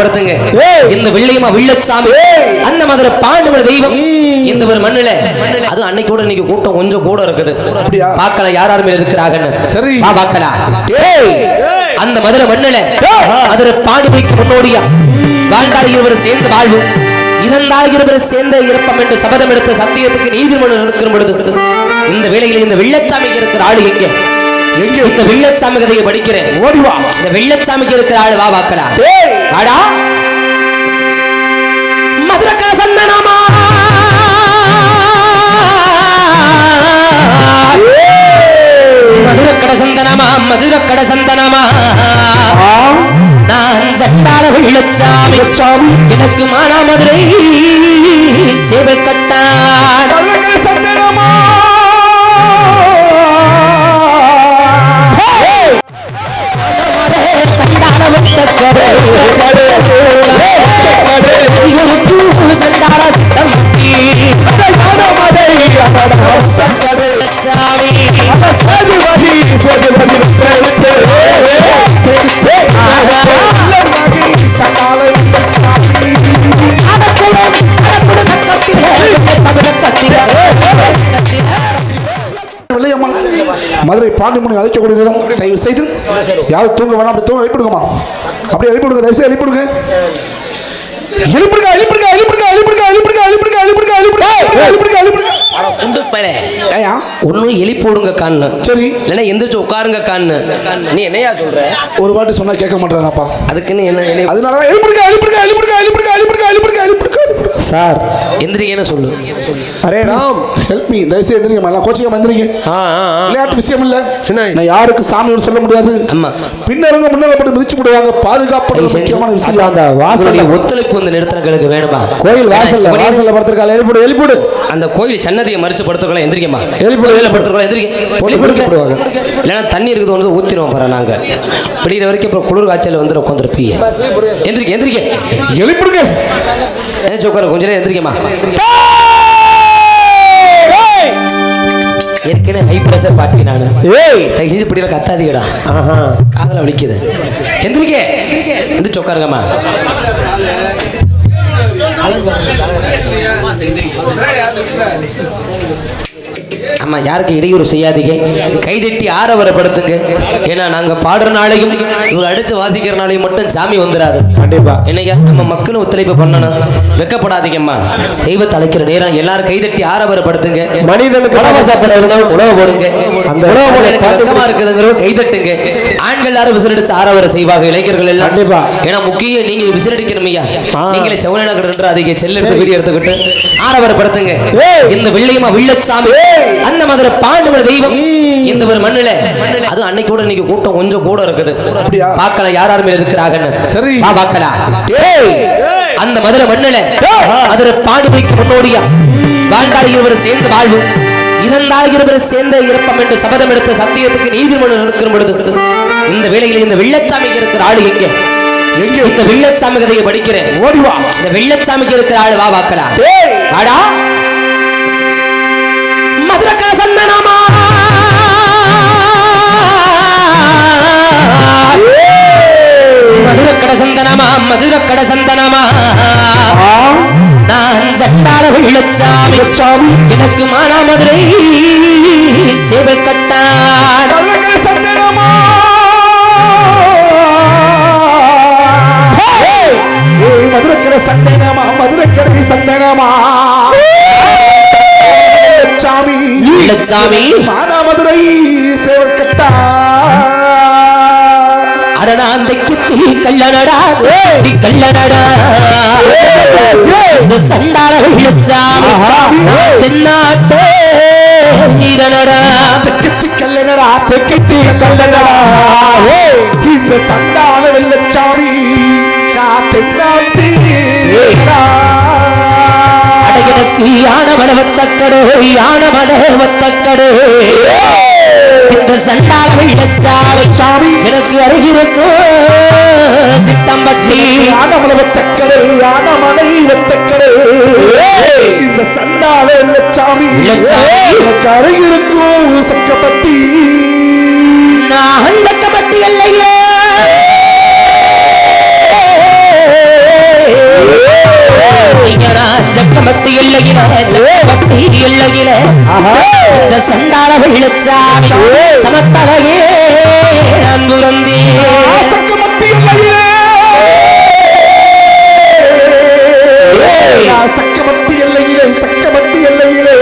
படுத்துங்க. இந்த வெள்ளையம்மா வில்லச்சாமி. அந்த மாதிரி பாண்டுமணி தெய்வம் இந்த ஒரு மண்ணுல. அது அன்னைக்கு கூட இன்னைக்கு கூட்டம் கொஞ்சம் கூட இருக்குது? பார்க்கலாம் யார் யாருமே இருக்கிறாங்கன்னு? சரி. பார்க்கலாம் அந்த மதுரை மண்ணுல. மதுரை பாண்டுமைக்கு முன்னோடியா? வாழ்ந்தால் இருவர் சேர்ந்து வாழ்வு. இறந்தால் இருவர் சேர்ந்த இறப்பம் என்று சபதம் எடுத்த சத்தியத்துக்கு நீதிமன்றம் இருக்கிற பொழுது இந்த வேளையில் இந்த வெள்ளச்சாமிக்கு இருக்கிற ஆளு எங்க? இந்த வெள்ளச்சாமி கதையை படிக்கிறேன். இந்த வெள்ளச்சாமிக்கு இருக்கிற ஆளு வா பார்க்கலாம் அடா மதுரக்கர சந்தனமா மதுரக்கட சந்தனமா மதுரக்கட சந்தனமா நான் சட்டார வெள்ளச்சாமி. எனக்கு மானாமதுரை சேவை கட்டான் மதுரை பாண்டிமணி அழைக்கக்கூடிய நேரம் தயவு செய்து யாரும் தூங்க வேணாம் அப்படி தூங்க எழுப்பிடுங்கம்மா அப்படியே எழுப்பிடுங்க தயவு செய்து எழுப்பிடுங்க எழுப்பிடுங்க எழுப்பிடுங்க எழுப்பிடுங்க எழுப்பிடுங்க எழுப்பிடுங்க எழுப்பிடுங்க எழுப்பிடுங்க எழுப்பிடுங்க எழுப்பிடுங்க எழுப்பிடுங்க குண்டு பலே ஏயா ஒன்னும் கான்னு சரி இல்லைன்னா எந்திரிச்சு உட்காருங்க கான்னு நீ என்னையா சொல்ற ஒரு வாட்டி சொன்னா கேட்க மாட்டாங்கப்பா அதுக்குன்னு என்ன என்ன அதனால தான் எழுப்பிடுங்க எழுப்பிடுங்க எழுப்பிடுங்க எழுப்பிடுங்க எழுப்பிடுங்க எழுப்பிடுங்க எழுப்பிடுங்க சார் எந்திரிக்கன்னு சொல்லு அரே ராம். ஹெல்ப் மீ தயவு செய்து எந்திரிங்க எல்லாம் கோச்சிங்க எந்திரிங்க விளையாட்டு விஷயம் இல்ல சின்ன- நான் யாருக்கு சாமியோடு சொல்ல முடியாது. ஆமா பின்னருங்க முன்னால போட்டு மிதிச்சு போடுவாங்க. பாதுகாப்பு முக்கியமான விஷயம். அந்த வாசலுடைய ஒத்துழைப்பு இந்த நிறுத்தங்களுக்கு வேணுமா? கோயில் வாசல்ல ஏன்னா, வாசல்ல படுத்திருக்காள் எழுப்பிடு எழுப்பிடு அந்த கோயில் சன்னதியை மறிச்சு படுத்துக்கலாம் எந்திரிக்கமா எழுப்பி விடு. கோயில படுத்துக்கலாம் எந்திரிக்க. இல்லைன்னா தண்ணி இருக்குது வந்து ஊத்திடுவோம் பாரு நாங்க. விடிகிற வரைக்கும் அப்புறம் குளிர் காய்ச்சல் வந்து உட்காந்துருப்பீங்க எந்திரிக்க எந்திரிக்க எழுப்பிடுங்க எந்திரிச்சு உட்காரு கொஞ்ச நேரம் எந்திரிக்கமா ஏற்கனவே ஹை பிரஷர் பாட்டி நானு. ஏய்! தயவு செஞ்சு இப்படியெல்லாம் கத்தாதீங்கடா. காதல வலிக்குது. எந்திரிக்க! எந்திரிச்சு உட்காருங்கம்மா. ஆமா யாருக்கு இடையூறு செய்யாதீங்க. கைதட்டி ஆரவரப்படுத்துங்க. ஏன்னா நாங்க பாடுற நாளையும் இவங்க அடிச்சு வாசிக்கிற நாளையும் மட்டும் சாமி வந்துடாது கண்டிப்பா. என்னையா நம்ம மக்களும் ஒத்துழைப்பு பண்ணணும். வெக்கப்படாதீங்கம்மா தெய்வத்தை அழைக்கிற நேரம் எல்லாரும் கைதட்டி ஆரவரப்படுத்துங்க. மனிதனுக்கு உணவு சாப்பிட இருந்தாலும் உணவு போடுங்க. அந்த உணவு போட எனக்கு பாட்டு வெக்கமா இருக்குதுங்கிற கைதட்டுங்க. ஆண்கள் எல்லாரும் விசிலடிச்சு ஆரவர செய்வாங்க இளைஞர்கள் எல்லாம். கண்டிப்பா. ஏன்னா முக்கியம் நீங்க விசிலடிக்கணும் ஐயா. நீங்களே செவன அதிக செல்ல எடுத்து வீடியோ எடுத்துக்கிட்டு ஆரவரப்படுத்துங்க. இந்த வெள்ளையம்மா வில்லச்சாமி அந்த மாதிரி பாண்டுமணி தெய்வம் இந்த ஒரு மண்ணுல. அது அன்னைக்கு கூட இன்னைக்கு கூட்டம் கொஞ்சம் கூட இருக்குது? பார்க்கலாம் யார் யாருமே இருக்கிறாங்கன்னு? சரி. பார்க்கலாம் அந்த மதுரை மண்ணுல. மதுரை பாண்டுமைக்கு முன்னோடியா? வாழ்ந்தால் இருவர் சேர்ந்து வாழ்வு. இறந்தால் இருவர் சேர்ந்த இறப்பம் என்று சபதம் எடுத்த சத்தியத்துக்கு நீதிமன்றம் இருக்கிற பொழுது இந்த வேளையில் இந்த வெள்ளச்சாமிக்கு இருக்கிற ஆளு எங்க? இந்த வெள்ளச்சாமி கதையை படிக்கிறேன். ஓடி வா. இந்த வெள்ளச்சாமிக்கு இருக்கிற ஆளு வா பார்க்கலாம் ஏய். வாடா. అజ్రక సందనమా மதுரக்கட சந்தனமா? மதுரக்கட சந்தனமா? நான் சட்டார வெள்ளச்சாமி சேவை கட்டான் சாமி. மானாமதுரை சேவக்கட்டா அடடா அந்த கித்தி கல்லடடா கித்தி கல்லடடா இந்த சண்டார விழுச்சாமி தென்னாட்டே ஈரனடா கித்தி கல்லடடா கித்தி கல்லடடா இந்த சண்டார வெள்ளச்சாமி நான் தென்னாட்டே எனக்கு யானவன வத்தக்கடோ யானவன வத்தக்கடோ. இந்த சண்டாள வெள்ளச்சாலை சாமி எனக்கு அருகிருக்கும் சித்தம்பட்டி. யானமலை வத்தக்கடை யானமலை வத்தக்கடை. இந்த சண்டாள வெள்ளச்சாமி எனக்கு அருகிருக்கும் செக்கமட்டி எல்லையில செக்கமட்டி எல்லையில. இந்த சண்டாள வெள்ளச்சாமி சமத்தலையே அன்புரந்தே சக்கமத்தி எல்லையிலே. சக்கமத்தி எல்லையிலே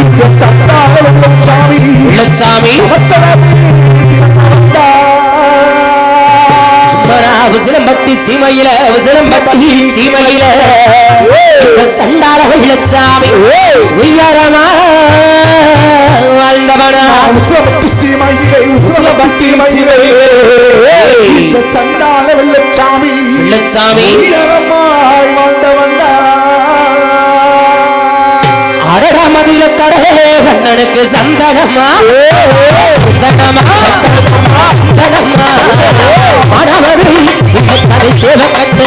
இந்த சட்டாள வெள்ளம் சாமி வெள்ளச்சாமி விசிலம்பட்டி சீமையில விசிலம்பட்டி சீமையில. இந்த சண்டாள வெள்ளச்சாமி உயரமா வாழ்ந்தவனா? சீமையிலே சீமையிலே. இந்த சண்டாள வெள்ளச்சாமி வெள்ளச்சாமி. உயரமாய் அடடா கண்ணனுக்கு சந்தனமா? சந்தனமா? சந்தனமா? சந்தனமா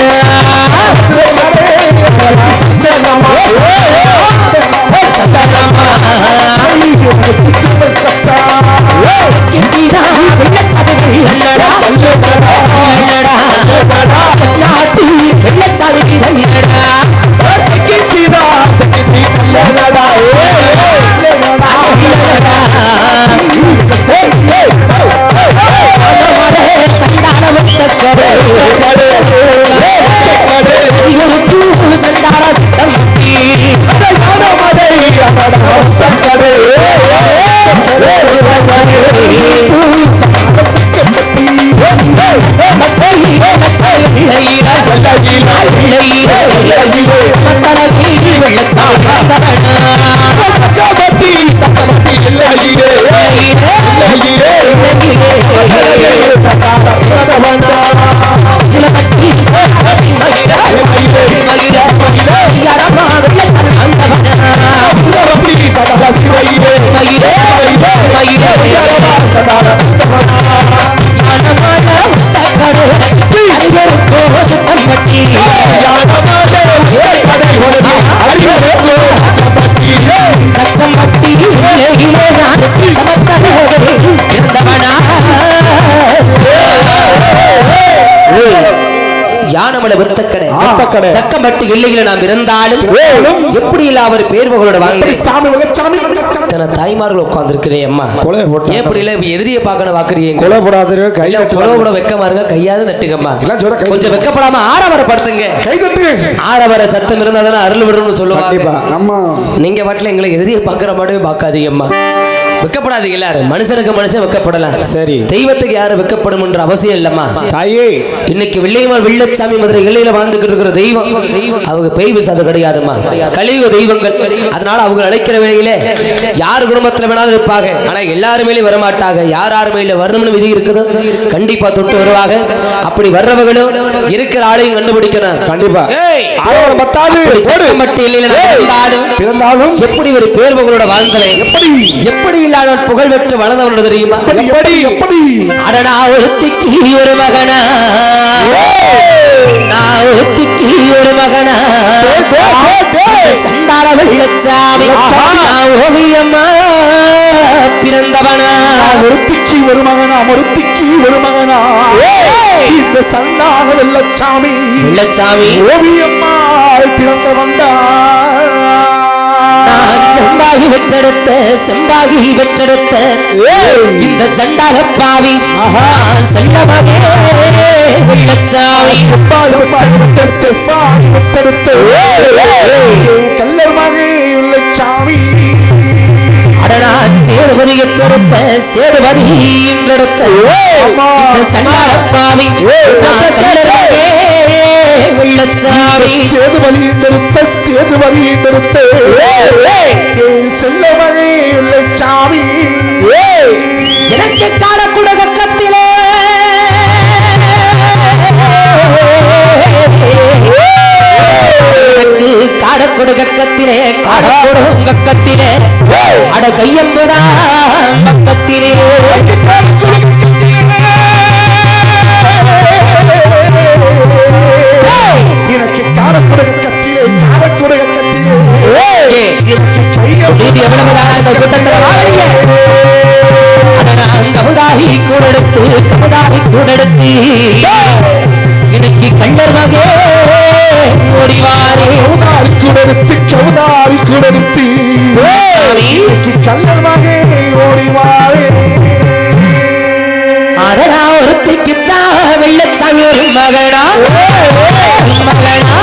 சக்கம்பட்டி நாம் இருந்தாலும் எப்படி பேர்வகளோட வாங்க சாமி வெள்ளச்சாமி இத்தனை தாய்மார்கள் உட்கார்ந்துருக்கிறேன் அம்மா. இல்ல எதிரியை பார்க்கணும் வாக்குறீங்க? கொலை கையில புலவோட வெக்கமா இருங்க கையாவது நட்டுங்கம்மா கொஞ்சம் வெக்கப்படாம ஆரவரப்படுத்துங்க கை தட்டுங்க. ஆரவர சத்தம் இருந்தா தானே அருள் விடுறோம்னு சொல்லுவாங்க. நீங்க பாட்டுல எங்களை எதிரியை பார்க்குற மாட்டவே பார்க்காதீங்கம்மா வெக்கப்படாதீங்க எல்லாரும். மனுஷனுக்கு மனுஷன் வெக்கப்படலாம். சரி. தெய்வத்துக்கு யாரும் வெக்கப்படணும்ன்ற அவசியம் இல்லம்மா. தாயே. இன்னைக்கு வெள்ளையம்மா வெள்ளச்சாமி மதுரை எல்லையில வாழ்ந்துகிட்டு இருக்கிற தெய்வம் அவங்க பெய் விசாது கிடையாதும்மா. கலியுக தெய்வங்கள். அதனால அவங்க அழைக்கிற வேளையிலே யார் குடும்பத்துல வேணாலும் இருப்பாங்க. ஆனா எல்லாருமே வரமாட்டாங்க. யார் யார் மேல வரணும்னு விதி இருக்குது. கண்டிப்பா தொட்டு வருவாங்க. அப்படி வர்றவங்களும் இருக்கிற ஆளையும் கண்டுபிடிக்கணும். கண்டிப்பா. எப்படி ஒரு பேர்வங்களோட வாழ்ந்தலை? எப்படி? எப்படி இல்லாத புகழ் பெற்று வளர்ந்தவனோட தெரியுமா? எப்படி எப்படி? அடடா ஒருத்திக்கு ஒரு மகனா? நான் ஒருத்திக்கு ஒரு மகனா? சண்டாள வெள்ளச்சாமி நான் ஓவியம்மா பிறந்தவனா? ஒருத்திக்கு ஒரு மகனா? ஒருத்திக்கு ஒரு மகனா? இந்த சண்டாக வெள்ளச்சாமி வெள்ளச்சாமி ஓவியம்மாய் பிறந்த வந்தா. நான் செம்பாகி பெற்றெடுத்த செம்பாகி பெற்றெடுத்த. இந்த சண்டாள பாவி நான் செல்ல மகே வெள்ளச்சாமி கல்லர் மகை வெள்ளச்சாமி சேதுபதியை தொடுத்த சேதுபதி என்றெடுத்த இந்த சண்டாள பாவி கல்லறவே வெள்ளச்சாமி சேதுபதி நிறுத்த சேதுபதி நிறுத்த. செல்ல மகை வெள்ளச்சாமி எனக்கு காரக்குடக கத்திலே எனக்கு காடக்குடக கத்திலே காடக்குடக கத்திலே அட கையம்புடா பக்கத்திலே. இன்னைக்கு கண்ணர் மகே ஓடிவாரே. குடெடுத்து கவுதாரி குடெடுத்து. கல்லர் மகே ஓடிவாரே. வெள்ளச்சாமி ஒரு மகனா? மகனா?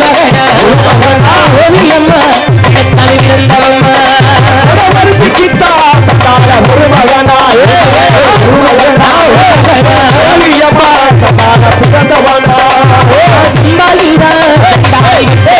மகனா? ஓவியம்மா வெள்ளச்சாமி பிறந்தவம்மா தாய்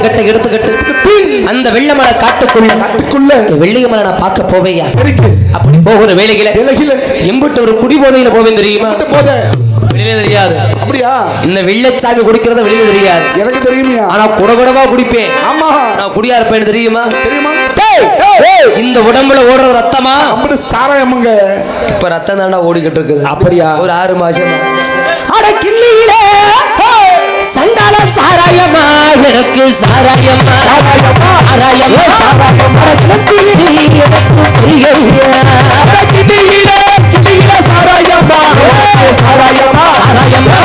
கட்டை எடுத்துக்கிட்டு அந்த வெள்ளமலை காட்டுக்குள்ள அதுக்குள்ள வெள்ளியமலை நான் பார்க்க போவேயா அப்படி போகிற வேலைகளை எம்பிட்டு ஒரு குடி போதையில போவேன் தெரியுமா? வெளியில தெரியாது. அப்படியா? இந்த வெள்ளச்சாமி குடிக்கிறத வெளியில தெரியாது. எனக்கு தெரியுமியா? ஆனா குடகுடமா குடிப்பேன். ஆமா. நான் குடியா இருப்பேன் தெரியுமா? தெரியுமா? இந்த உடம்புல ஓடுற ரத்தமா? அப்படி சாராயமுங்க. இப்ப ரத்தம் தாண்டா ஓடிக்கிட்டு இருக்குது. அப்படியா? ஒரு ஆறு மாசமா. அட கிள்ளியில. சண்டால சாராயமா எனக்கு சாராயமா சாராயமா சாராயமா கிணத்திலே எனக்கு புரியலையா சாராயமா சாராயமா சாராயமா சாராயமா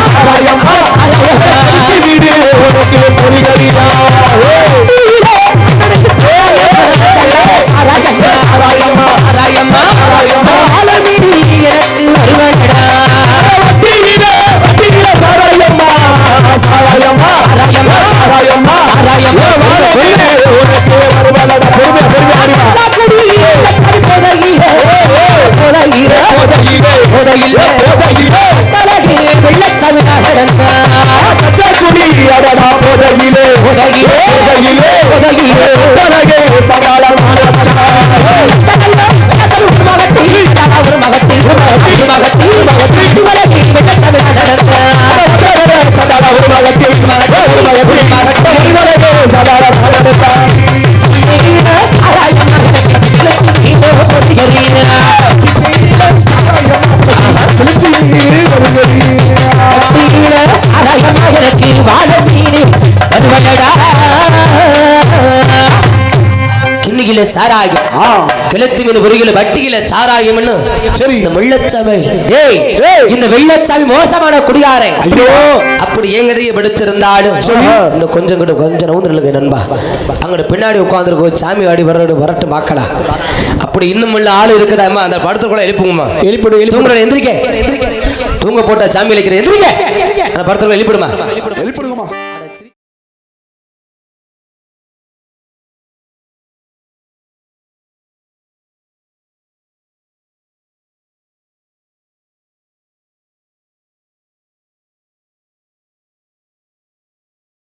சாராயம். கிழத்து மீன் பொறியில வட்டியில சாராயம்னு சரி. இந்த வெள்ளச்சாமி. ஏய். இந்த வெள்ளச்சாமி மோசமான குடியாரே. ஐயோ. அப்படி எங்கதைய படிச்சிருந்தாலும் சரி. இந்த கொஞ்சம் கிட்ட கொஞ்சம் நவுந்துருக்கு நண்பா. அங்கிட்ட பின்னாடி உட்காந்துருக்கோம் சாமி வாடி வரட்டு வரட்டு பார்க்கலாம் அப்படி இன்னும் உள்ள ஆள் இருக்குதா அம்மா? அந்த படத்துல கூட எழுப்புங்கம்மா எழுப்பிடு தூங்குற எந்திரிக்க. தூங்க போட்ட சாமி இழைக்கிற எந்திரிக்க. அந்த படத்துல எழுப்பிடுமா? எழுப்பிடுங்கம்மா.